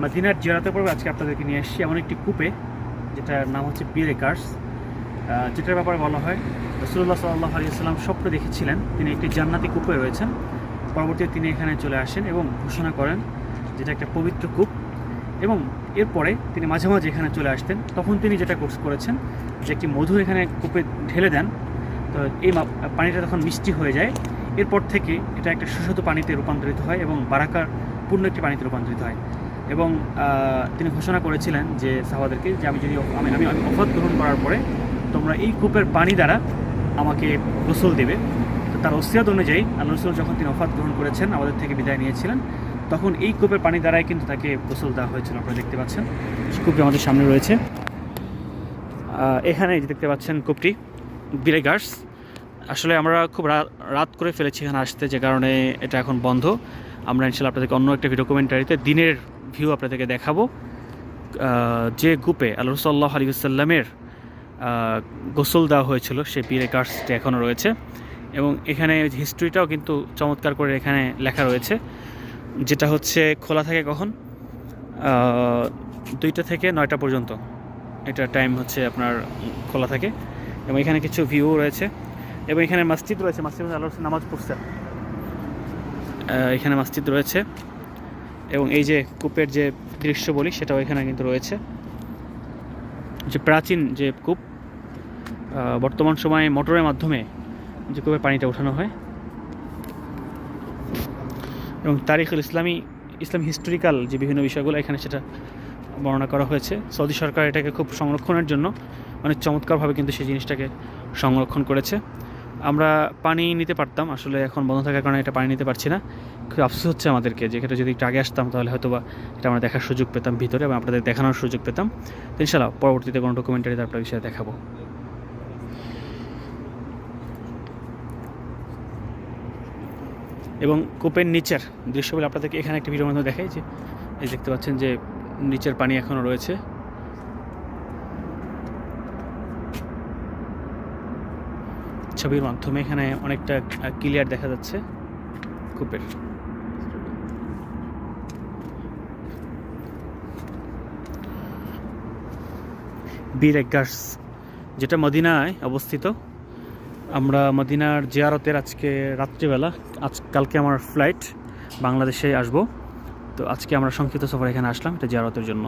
মদিনার জিয়ারাতের পর্বে আজকে আপনাদেরকে নিয়ে এসেছি এমন একটি কূপে, যেটার নাম হচ্ছে বিরেকার্স যেটার ব্যাপারে বলা হয় রসুল্লাহ সাল্লাহ আলিয়াল্লাম স্বপ্ন দেখেছিলেন তিনি একটি জান্নাতি কূপে রয়েছেন। পরবর্তীতে তিনি এখানে চলে আসেন এবং ঘোষণা করেন যেটা একটা পবিত্র কূপ। এবং এরপরে তিনি মাঝে মাঝে এখানে চলে আসতেন। তখন তিনি যেটা কোর্স করেছেন যে একটি মধু এখানে কূপে ঢেলে দেন। তো এই পানিটা তখন মিষ্টি হয়ে যায়। এরপর থেকে এটা একটা সুস্বাদু পানিতে রূপান্তরিত হয় এবং বারাকার পূর্ণ একটি পানিতে রূপান্তরিত হয়। এবং তিনি ঘোষণা করেছিলেন যে সাহাবাদেরকে যে আমি যদি আমি আমি আমি অফাত গ্রহণ করার পরে তোমরা এই কূপের পানি দ্বারা আমাকে গোসল দেবে। তো তার ওসিয়াত অনুযায়ী আল্লাহ রসুল যখন তিনি অফাত গ্রহণ করেছেন, আমাদের থেকে বিদায় নিয়েছিলেন, তখন এই কূপের পানি দ্বারাই কিন্তু তাকে গোসল দেওয়া হয়েছিল। আপনারা দেখতে পাচ্ছেন কূপটি আমাদের সামনে রয়েছে। এখানে যে দেখতে পাচ্ছেন কূপটি বিরেগার্স আসলে আমরা খুব রাত করে ফেলেছি এখানে আসতে, যে কারণে এটা এখন বন্ধ। আমরা ইনশাল্লাহ আপনাদেরকে অন্য একটা ডকুমেন্টারিতে দিনের ভিউ আপনাদেরকে দেখাবো। যে গ্রুপে আল্লাহ সাল্লাহ আলিউসাল্লামের গোসল দেওয়া হয়েছিল সেই বিরে কার্সটি এখনও রয়েছে। এবং এখানে হিস্ট্রিটাও কিন্তু চমৎকার করে এখানে লেখা রয়েছে, যেটা হচ্ছে খোলা থাকে কখন? দুইটা থেকে নয়টা পর্যন্ত। এটা টাইম হচ্ছে আপনার খোলা থাকে। এবং এখানে কিছু ভিউ রয়েছে। এবং এখানে মসজিদ রয়েছে, মসজিদ আল্লাহ নামাজ পড়ছে। এখানে মসজিদ রয়েছে। এবং এই যে কূপের যে দৃশ্য বলি, সেটাও এখানে কিন্তু রয়েছে। যে প্রাচীন যে কূপ বর্তমান সময়ে মোটরের মাধ্যমে যে কূপের পানিটা ওঠানো হয়। এবং তারিখুল ইসলামী, ইসলাম হিস্টোরিক্যাল যে বিভিন্ন বিষয়গুলো, এখানে সেটা বর্ণনা করা হয়েছে। সৌদি সরকার এটাকে খুব সংরক্ষণের জন্য অনেক চমৎকারভাবে কিন্তু সেই জিনিসটাকে সংরক্ষণ করেছে। আমরা পানি নিতে পারতাম, আসলে এখন বন্ধ থাকার কারণে এটা পানি নিতে পারছি না। খুব আফসোস হচ্ছে আমাদেরকে যে যদি একটু আগে আসতাম, তাহলে হয়তো বা এটা আমরা দেখার সুযোগ পেতাম ভিতরে এবং আপনাদের দেখানোর সুযোগ পেতাম। ইনশাল্লাহ পরবর্তীতে কোনো ডকুমেন্টারিতে আপনার বিষয়ে দেখাবো। এবং কূপের নিচের দৃশ্যগুলো আপনাদেরকে এখানে একটা ভিডিওর মধ্যে দেখাই যে, এই দেখতে পাচ্ছেন যে নিচের পানি এখনও রয়েছে। ছবির মাধ্যমে এখানে অনেকটা ক্লিয়ার দেখা যাচ্ছে। কূপের। বীর এগার্স যেটা মদিনায় অবস্থিত। আমরা মদিনার জিয়ারতের আজকে রাত্রিবেলা আজ কালকে আমার ফ্লাইট বাংলাদেশে আসব। তো আজকে আমরা সংক্ষিপ্ত সফর এখানে আসলাম এটা জিয়ারতের জন্য।